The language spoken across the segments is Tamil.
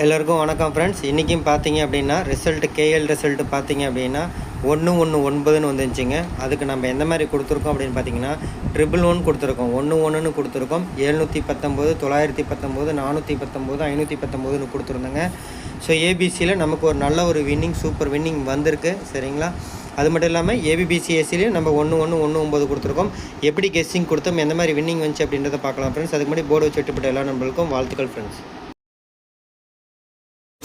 எல்லாருக்கும் வணக்கம் ஃப்ரெண்ட்ஸ் இன்றைக்கும் பார்த்தீங்க அப்படின்னா ரிசல்ட் கேஎல் ரிசல்ட்டு பார்த்தீங்க அப்படின்னா ஒன்று ஒன்று ஒன்பதுன்னு வந்துருந்துச்சிங்க அதுக்கு நம்ம எந்த மாதிரி கொடுத்துருக்கோம் அப்படின்னு பார்த்தீங்கன்னா ட்ரிபிள் ஒன் கொடுத்துருக்கோம். ஒன்று ஒன்றுன்னு கொடுத்துருக்கோம். எழுநூற்றி பத்தொம்போது தொள்ளாயிரத்தி பத்தொம்போது நானூற்றி பத்தொம்போது ஐநூற்றி பத்தொம்போதுன்னு கொடுத்துருந்தோங்க ஸோ ஏபிசியில் நமக்கு ஒரு நல்ல ஒரு வின்னிங் சூப்பர் வின்னிங் வந்திருக்கு. சரிங்களா? அது மட்டும் இல்லாமல் ஏபிபிசிஎஸ்சிலையும் நம்ம ஒன்று ஒன்று ஒன்று ஒம்பது கொடுத்துருக்கோம். எப்படி கெஸ்ஸிங் கொடுத்தோம் எந்த மாதிரி வின்னிங் வந்துச்சு அப்படின்றத பார்க்கலாம் ஃப்ரெண்ட்ஸ் அதுக்கு முன்னாடி போர்டு வச்சு விட்டுப்பட்ட எல்லா நம்மளுக்கும் வாழ்த்துக்கள் friends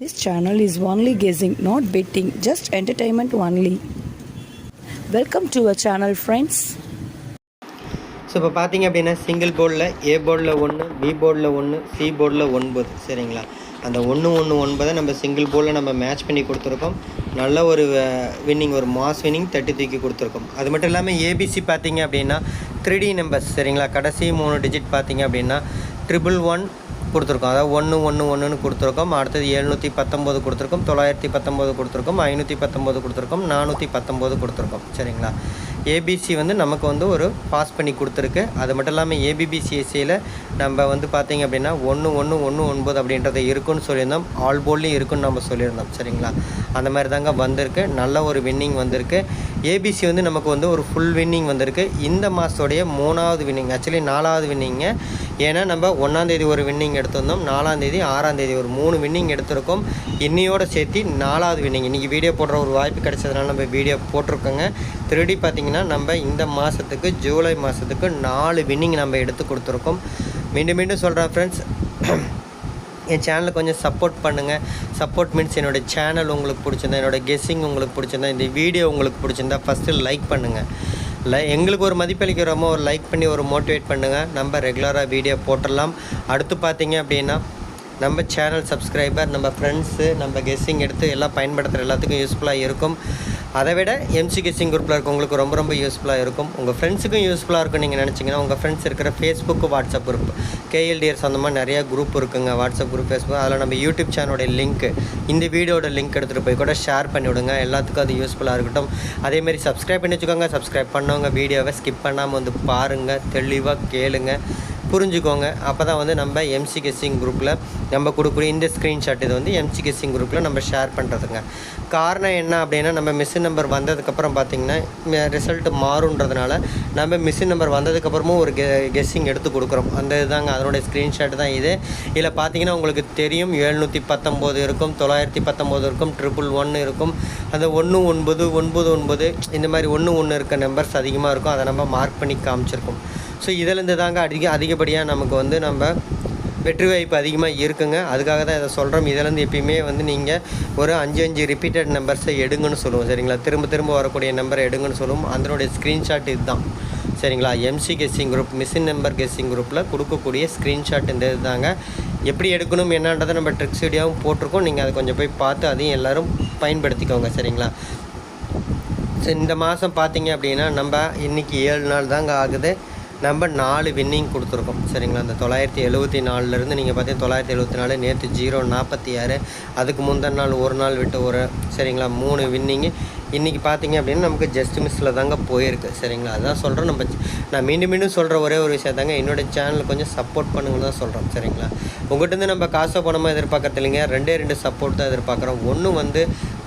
This channel is only guessing, not betting, just entertainment only. Welcome to our channel, friends. So இப்போ பார்த்தீங்க அப்படின்னா சிங்கிள் போர்டில் ஏ போர்டில் ஒன்று பி போர்டில் ஒன்று சி போர்டில் ஒன்பது சரிங்களா அந்த ஒன்று ஒன்று ஒன்பதை நம்ம சிங்கிள் போர்டில் நம்ம மேட்ச் பண்ணி கொடுத்துருக்கோம் நல்ல ஒரு வின்னிங் ஒரு மாஸ் வின்னிங் தட்டி தூக்கி கொடுத்துருக்கோம் அது மட்டும் இல்லாமல் ஏபிசி பார்த்தீங்க அப்படின்னா த்ரீ டி நம்பர்ஸ் சரிங்களா கடைசி மூணு டிஜிட் பார்த்தீங்க அப்படின்னா ட்ரிபிள் ஒன் கொடுத்துருக்கோம். அதாவது ஒன்று ஒன்று ஒன்றுன்னு கொடுத்துருக்கோம். அடுத்தது எழுநூற்றி பத்தொம்போது கொடுத்துருக்கோம். தொள்ளாயிரத்தி பத்தொம்போது கொடுத்துருக்கோம். ஐநூற்றி பத்தொம்போது கொடுத்துருக்கோம். நானூற்றி பத்தொம்போது கொடுத்துருக்கோம். சரிங்களா? ஏபிசி வந்து நமக்கு வந்து ஒரு பாஸ் பண்ணி கொடுத்துருக்கு. அது மட்டும் இல்லாமல் ஏபிபிசிஎஸ்சியில் நம்ம வந்து பார்த்தீங்க அப்படின்னா ஒன்று ஒன்று ஒன்று ஒன்பது அப்படின்றது இருக்குன்னு சொல்லியிருந்தோம். ஆல் போல்லையும் இருக்குன்னு நம்ம சொல்லியிருந்தோம். சரிங்களா? அந்த மாதிரி தாங்க வந்திருக்கு. நல்ல ஒரு வின்னிங் வந்திருக்கு. ஏபிசி வந்து நமக்கு வந்து ஒரு ஃபுல் வின்னிங் வந்திருக்கு. இந்த மாதத்துடைய மூணாவது வின்னிங் ஆக்சுவலி நாலாவது வின்னிங்க ஏன்னா நம்ம ஒன்றாந்தேதி ஒரு வின்னிங் எடுத்திருந்தோம் நாலாந்தேதி ஆறாந்தேதி ஒரு மூணு வின்னிங் எடுத்திருக்கோம். இன்னையோட சேர்த்து நாலாவது வின்னிங் இன்றைக்கி வீடியோ போடுற ஒரு வாய்ப்பு கிடைச்சதுனால நம்ம வீடியோ போட்டிருக்கோங்க. திருடி பார்த்திங்கன்னா நம்ம இந்த மாதத்துக்கு ஜூலை மாதத்துக்கு நாலு வின்னிங் நம்ம எடுத்து கொடுத்துருக்கோம். மீண்டும் மீண்டும் சொல்கிறேன் ஃப்ரெண்ட்ஸ் என் சேனலை கொஞ்சம் சப்போர்ட் பண்ணுங்கள் சப்போர்ட் மீன்ஸ் என்னோடய சேனல் உங்களுக்கு பிடிச்சிருந்தா என்னோடய கெஸ்ஸிங் உங்களுக்கு பிடிச்சிருந்தா இந்த வீடியோ உங்களுக்கு பிடிச்சிருந்தா ஃபஸ்ட்டு லைக் பண்ணுங்கள் லை எங்களுக்கு ஒரு மதிப்பளிக்கிறோமோ ஒரு லைக் பண்ணி ஒரு மோட்டிவேட் பண்ணுங்கள் நம்ம ரெகுலராக வீடியோ போட்டுடலாம். அடுத்து பார்த்தீங்க அப்படின்னா நம்ம சேனல் சப்ஸ்கிரைபர் நம்ம ஃப்ரெண்ட்ஸு நம்ம கெஸ்ஸிங் எடுத்து எல்லாம் பயன்படுத்துகிற எல்லாத்துக்கும் யூஸ்ஃபுல்லாக இருக்கும். அதை விட எம்சி கெஸ்ஸிங் குரூப்பில் இருக்கவங்களுக்கு ரொம்ப ரொம்ப யூஸ்ஃபுல்லாக இருக்கும். உங்கள் ஃப்ரெண்ட்ஸுக்கும் யூஸ்ஃபுல்லாக இருக்கும் நீங்கள் நினச்சிங்கன்னா உங்கள் ஃப்ரெண்ட்ஸ் இருக்கிற ஃபேஸ்புக்கு வாட்ஸ்அப் குரூப் கேஎல்டிஸ் அந்த மாதிரி நிறையா குரூப் இருக்குங்க. வாட்ஸ்அப் குரூப் ஃபேஸ்புக் அதில் நம்ம யூடியூப் சேனலோட லிங்க் இந்த வீடியோட லிங்க் எடுத்துகிட்டு போய் கூட ஷேர் பண்ணி விடுங்க. எல்லாத்துக்கும் அது யூஸ்ஃபுல்லாக இருக்கட்டும். அதேமாரி சப்ஸ்கிரைப் பண்ணி வச்சுக்கோங்க. சப்ஸ்கிரைப் பண்ணவங்க வீடியோவை ஸ்கிப் பண்ணாமல் வந்து பாருங்கள் தெளிவாக கேளுங்க. புரிஞ்சுக்கோங்க. அப்போ தான் வந்து நம்ம எம்சி கெஸ்ஸிங் குரூப்பில் நம்ம கொடுக்கக்கூடிய இந்த ஸ்க்ரீன்ஷாட் இது வந்து எம்சி கெஸ்ஸிங் குரூப்பில் நம்ம ஷேர் பண்ணுறதுங்க காரணம் என்ன அப்படின்னா நம்ம மிஷின் நம்பர் வந்ததுக்கப்புறம் பார்த்திங்கன்னா ரிசல்ட் மாறுன்றதுனால நம்ம மிஷின் நம்பர் வந்ததுக்கப்புறமும் ஒரு கெ கெஸ்ஸிங் எடுத்து கொடுக்குறோம். அந்த இதுதாங்க அதனுடைய ஸ்க்ரீன்ஷாட் தான் இது. இதில் பார்த்தீங்கன்னா உங்களுக்கு தெரியும் எழுநூற்றி பத்தொம்போது இருக்கும் தொள்ளாயிரத்தி பத்தொம்போது இருக்கும் ட்ரிபிள் ஒன்று இருக்கும். அந்த ஒன்று ஒன்பது ஒன்பது ஒன்பது இந்த மாதிரி ஒன்று ஒன்று இருக்க நம்பர்ஸ் அதிகமாக இருக்கும். அதை நம்ம மார்க் பண்ணி காமிச்சிருக்கோம். ஸோ இதிலேருந்து தாங்க அதிக அதிகப்படியாக நமக்கு வந்து நம்ம வெற்றி வாய்ப்பு அதிகமாக இருக்குங்க. அதுக்காக தான் இதை சொல்கிறோம் இதிலேருந்து எப்பயுமே வந்து நீங்கள் ஒரு அஞ்சு அஞ்சு ரிப்பீட்டட் நம்பர்ஸை எடுங்கன்னு சொல்லுவோம். சரிங்களா? திரும்ப திரும்ப வரக்கூடிய நம்பரை எடுங்கன்னு சொல்லுவோம். அதனுடைய ஸ்க்ரீன்ஷாட் இதுதான். சரிங்களா? MC guessing group machine number guessing குரூப்பில் கொடுக்கக்கூடிய ஸ்க்ரீன்ஷாட் இந்த இதுதாங்க. எப்படி எடுக்கணும் என்னன்றதை நம்ம ட்ரிக்ஸ் வீடியோவும் போட்டிருக்கோம். நீங்கள் அதை கொஞ்சம் போய் பார்த்து அதையும் எல்லோரும் பயன்படுத்திக்கோங்க. சரிங்களா? ஸோ இந்த மாதம் பார்த்தீங்க அப்படின்னா நம்ம இன்றைக்கி ஏழு நாள் தாங்க ஆகுது. நம்ம நாலு வின்னிங் கொடுத்துருக்கோம். சரிங்களா? அந்த தொள்ளாயிரத்தி எழுபத்தி நாலுலேருந்து நீங்கள் பார்த்தீங்கன்னா தொள்ளாயிரத்தி எழுபத்தி நாலு நேற்று ஜீரோ நாற்பத்தி ஆறு அதுக்கு முந்தின நாள் ஒரு நாள் விட்டு ஒரு சரிங்களா? மூணு வின்னிங்கு இன்றைக்கி பார்த்தீங்க அப்படின்னா நமக்கு ஜஸ்ட் மிஸ்ஸில் தாங்க போயிருக்கு. சரிங்களா? அதான் சொல்கிறோம் நம்ம நான் மீண்டும் மீண்டும் சொல்கிற ஒரே ஒரு விஷயம் தாங்க. என்னோடய சேனல் கொஞ்சம் சப்போர்ட் பண்ணுங்கன்னு தான் சொல்கிறோம் சரிங்களா? உங்கள்கிட்ட நம்ம காசோ பணமாக எதிர்பார்க்கறது இல்லைங்க. ரெண்டே ரெண்டு சப்போர்ட் தான் எதிர்பார்க்குறோம். ஒன்று வந்து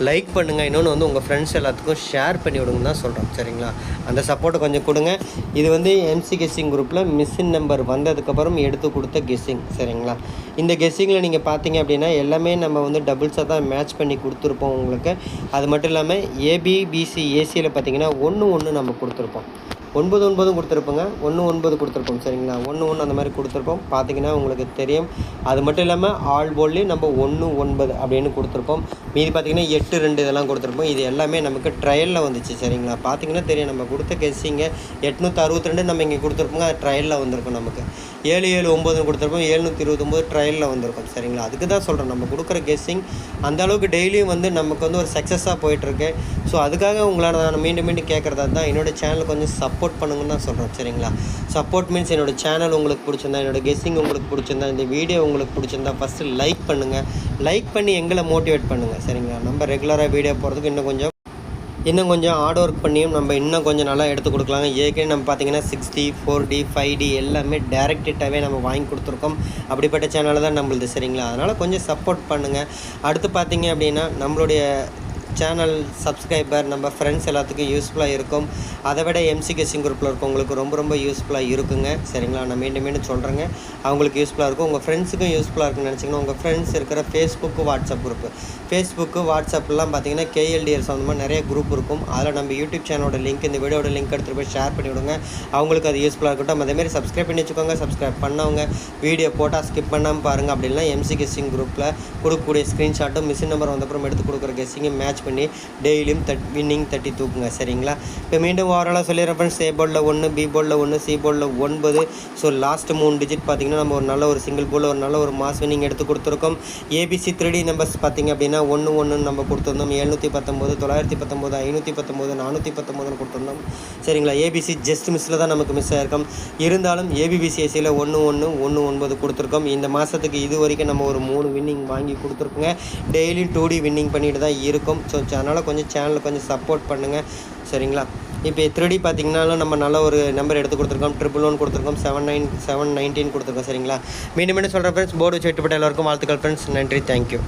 லைக் பண்ணுங்கள் இன்னொன்று வந்து உங்கள் ஃப்ரெண்ட்ஸ் எல்லாத்துக்கும் ஷேர் பண்ணி விடுங்க தான் சொல்கிறோம் சரிங்களா? அந்த சப்போர்ட்டை கொஞ்சம் கொடுங்க. இது வந்து எம்சி கெஸ்ஸிங் குரூப்பில் மிஸ்ஸின் நம்பர் வந்ததுக்கப்புறம் எடுத்து கொடுத்த கெஸ்ஸிங் சரிங்களா? இந்த கெஸ்ஸிங்கில் நீங்கள் பார்த்தீங்க அப்படின்னா எல்லாமே நம்ம வந்து டபுள்ஸாக தான் மேட்ச் பண்ணி கொடுத்துருப்போம் உங்களுக்கு. அது மட்டும் இல்லாமல் ஏபிபிசி ஏசியில் பார்த்தீங்கன்னா ஒன்று ஒன்று நம்ம கொடுத்துருப்போம். ஒன்பது ஒன்பதும் கொடுத்துருப்போங்க. ஒன்று ஒன்பது கொடுத்துருப்போம் சரிங்களா? ஒன்று ஒன்று அந்த மாதிரி கொடுத்துருப்போம். பார்த்தீங்கன்னா உங்களுக்கு தெரியும். அது மட்டும் இல்லாமல் ஆல் போல்லையும் நம்ம ஒன்று ஒன்பது அப்படின்னு கொடுத்துருப்போம். மீதி பார்த்தீங்கன்னா எட்டு ரெண்டு இதெல்லாம் கொடுத்துருப்போம். இது எல்லாமே நமக்கு ட்ரையலில் வந்துச்சு சரிங்களா? பார்த்தீங்கன்னா தெரியும். நம்ம கொடுத்த கெஸ்ஸிங்க எட்நூற்றி அறுபத்தி ரெண்டு நம்ம இங்கே கொடுத்துருப்போங்க. அது ட்ரையலில் வந்திருக்கும் நமக்கு. ஏழு ஏழு ஒம்பதுன்னு கொடுத்துருப்போம். ஏழுநூற்றி இருபத்தொம்போது ட்ரையலில் வந்திருக்கும் சரிங்களா? அதுக்கு தான் சொல்கிறேன் நம்ம கொடுக்குற கெஸ்ஸிங் அந்த அளவுக்கு டெய்லியும் வந்து நமக்கு வந்து ஒரு சக்ஸஸாக போயிட்டுருக்கு. ஸோ அதுக்காக உங்களை நான் மீண்டும் மீண்டும் கேட்குறதா தான் என்னோட சேனல் கொஞ்சம் சப் சப்போர்ட் பண்ணுங்கன்னு தான் சொல்கிறேன் சரிங்களா? சப்போர்ட் மீன்ஸ் என்னோட சேனல் உங்களுக்கு பிடிச்சிருந்தா என்னோட கெஸ்ஸிங் உங்களுக்கு பிடிச்சிருந்தா இந்த வீடியோ உங்களுக்கு பிடிச்சிருந்தா ஃபஸ்ட்டு லைக் பண்ணுங்கள் லைக் பண்ணி எங்களை மோட்டிவேட் பண்ணுங்கள் சரிங்களா? நம்ம ரெகுலராக வீடியோ போகிறதுக்கு இன்னும் கொஞ்சம் இன்னும் கொஞ்சம் ஹார்ட் ஒர்க் பண்ணியும் நம்ம இன்னும் கொஞ்சம் நல்லா எடுத்து கொடுக்கலாங்க. ஏற்கனவே நம்ம பார்த்தீங்கன்னா sixty four D five D எல்லாமே டேரக்டடாகவே நம்ம வாங்கி கொடுத்துருக்கோம். அப்படிப்பட்ட சேனல் தான் நம்மளுது சரிங்களா? அதனால் கொஞ்சம் சப்போர்ட் பண்ணுங்கள் அடுத்து பார்த்தீங்க அப்படின்னா நம்மளுடைய சேனல் சப்ஸ்கிரைபர் நம்ம ஃப்ரெண்ட்ஸ் எல்லாத்துக்கும் யூஸ்ஃபுல்லாக இருக்கும். அதை விட எம்சி கெஸிங் குரூப்பில் இருக்கவங்களுக்கு ரொம்ப ரொம்ப யூஸ்ஃபுல்லாக இருக்குங்க. சரிங்களா? நான் மீண்டும் மீண்டும் சொல்கிறேங்க அவங்களுக்கு யூஸ்ஃபுல்லாக இருக்கும். உங்கள் ஃப்ரெண்ட்ஸுக்கும் யூஸ்ஃபுல்லாக இருக்குன்னு நினச்சிங்கன்னா உங்கள் ஃப்ரெண்ட்ஸ் இருக்கிற ஃபேஸ்புக்கு வாட்ஸ்அப் குரூப்பு ஃபேஸ்புக்கு வாட்ஸ்அப்லாம் பார்த்தீங்கன்னா கேஎல்டிஎல் சம்மந்தமாக நிறைய குரூப் இருக்கும். அதில் நம்ம யூடியூப் சேனலோட லிங்க் இந்த வீடியோட லிங்க் எடுத்துகிட்டு போய் ஷேர் பண்ணி விடுங்க அவங்களுக்கு அது யூஸ்ஃபுல்லாக இருக்கட்டும். அதேமாதிரி சப்ஸ்கிரைப் பண்ணி வச்சுக்கோங்க. சப்ஸ்கிரைப் பண்ணவங்க வீடியோ போட்டால் ஸ்கிப் பண்ணாமல் பாருங்கள் அப்படின்னா எம்சி கெஸ்ஸிங் குரூப்பில் கொடுக்கக்கூடிய ஸ்க்ரீன்ஷாட்டும் மிஷின் நம்பர் வந்தப்புறம் எடுத்து கொடுக்குற கெஸ்ஸிங்கும் மேட்ச் பண்ணி டெய்லியும் தட் வின்னிங் தட்டி தூக்குங்க சரிங்களா? இப்போ மீண்டும் ஓவராலாக சொல்லிடுறேன் ஃப்ரெண்ட்ஸ் ஏ ஒன்று பி போர்டில் ஒன்று சி போலில் ஒன்பது. ஸோ லாஸ்ட் மூணு டிஜிட் பார்த்தீங்கன்னா நம்ம ஒரு நல்ல ஒரு சிங்கிள் போல் ஒரு நல்ல ஒரு மாஸ் வின்னிங் எடுத்து கொடுத்துருக்கோம். ஏபிசி த்ரீடி நம்பர்ஸ் பார்த்தீங்க அப்படின்னா ஒன்று ஒன்றுன்னு நம்ம கொடுத்துருந்தோம். எழுநூற்றி பத்தொம்போது தொள்ளாயிரத்தி பத்தொம்போது ஐநூற்றி பத்தொம்போது நானூற்றி பத்தொம்போதுன்னு கொடுத்துருந்தோம் சரிங்களா ஏபிசி ஜஸ்ட் மிஸ்ஸில் தான் நமக்கு மிஸ் ஆயிருக்கும். இருந்தாலும் ஏபிபிசிஎஸ்சியில் ஒன்று ஒன்று ஒன்று ஒன்பது கொடுத்துருக்கோம். இந்த மாதத்துக்கு இது வரைக்கும் நம்ம ஒரு மூணு வின்னிங் வாங்கி கொடுத்துருக்கோங்க. டெய்லியும் டூ டி வின்னிங் பண்ணிட்டு தான் இருக்கும். ஸோ அதனால் கொஞ்சம் சேனலை கொஞ்சம் சப்போர்ட் பண்ணுங்கள் சரிங்களா? இப்போ த்ரீடி பார்த்தீங்கன்னாலும் நம்ம நல்ல ஒரு நம்பர் எடுத்து கொடுத்துருக்கோம். ட்ரிபிள் ஒன் கொடுத்துருக்கோம். செவன் நைன் செவன் நைன்டீன் கொடுத்துருக்கோம். சரிங்களா? மீண்டும் மீண்டும் சொல்கிறேன் ஃப்ரெண்ட்ஸ் போர்டு வச்சு விட்டுப்பட்ட எல்லாருக்கும் வாழ்த்துக்கள் ஃப்ரெண்ட்ஸ் நன்றி. தேங்க்யூ